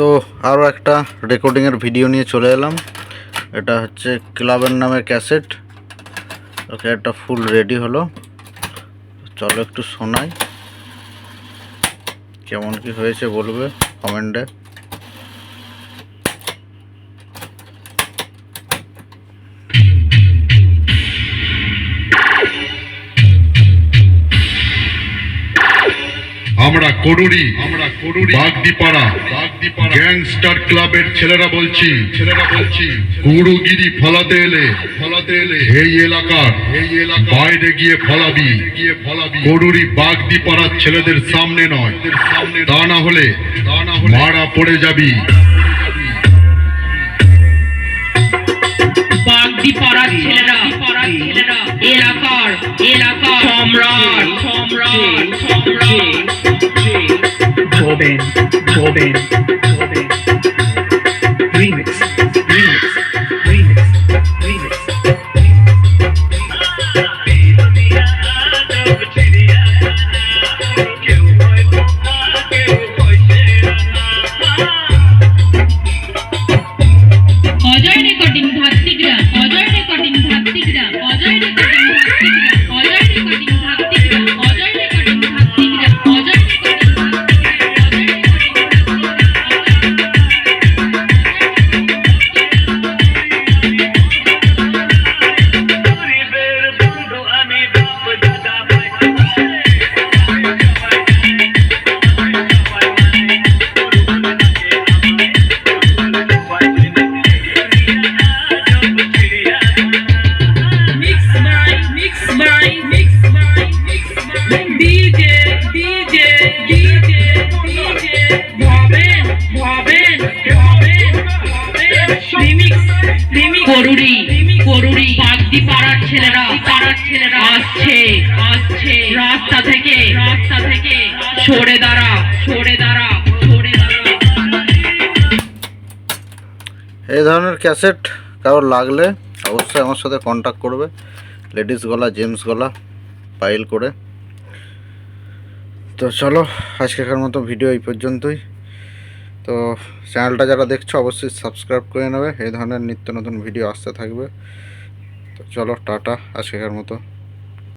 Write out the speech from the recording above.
তো আরও একটা রেকর্ডিংয়ের ভিডিও নিয়ে চলে এলাম। এটা হচ্ছে ক্লাবের নামে ক্যাসেট ওকে একটা ফুল রেডি হলো। চলো একটু শোনাই। কেমন কি হয়েছে বলবে কমেন্টে আমরা করুরি আমরা করুরি। বাগদিপাড়া। গ্যাংস্টার ক্লাবের ছেলেরা বলছি ছেলেরা বলছি। গুরুগিরি ফলাতে এলে ফলাতে এলে। এই এলাকার এই এলাকা বাইরে গিয়ে ফলাবি। গিয়ে ফলাবি। করুরি বাগদিপাড়ার ছেলেদের সামনে নয়। সামনে তা না হলে তা না হলে মারা পড়ে যাবি। বাগদি পাড়ার ছেলেরা এলাকার এলাকার সম্রাট সম্রাট সম্রাট। 小便小便小便リミックスリミックス করুরি করুরি বাগদি পাড়ার ছেলেরা পাড়ার ছেলেরা আসছে আসছে। রাস্তা থেকে রাস্তা থেকে। সরে দাঁড়া সরে দাঁড়া এই ধরনের ক্যাসেট কারোর লাগলে অবশ্যই আমার সাথে কন্ট্যাক্ট করবে। লেডিস গলা, জেন্টস গলা পাইল করে। তো চলো, আজকেকার মতো ভিডিও এই পর্যন্তই। তো চ্যানেলটা যারা দেখছ, অবশ্যই সাবস্ক্রাইব করে নেবে। এই ধরনের নিত্য নতুন ভিডিও আসতে থাকবে। তো চলো, টাটা, আজকের মতো।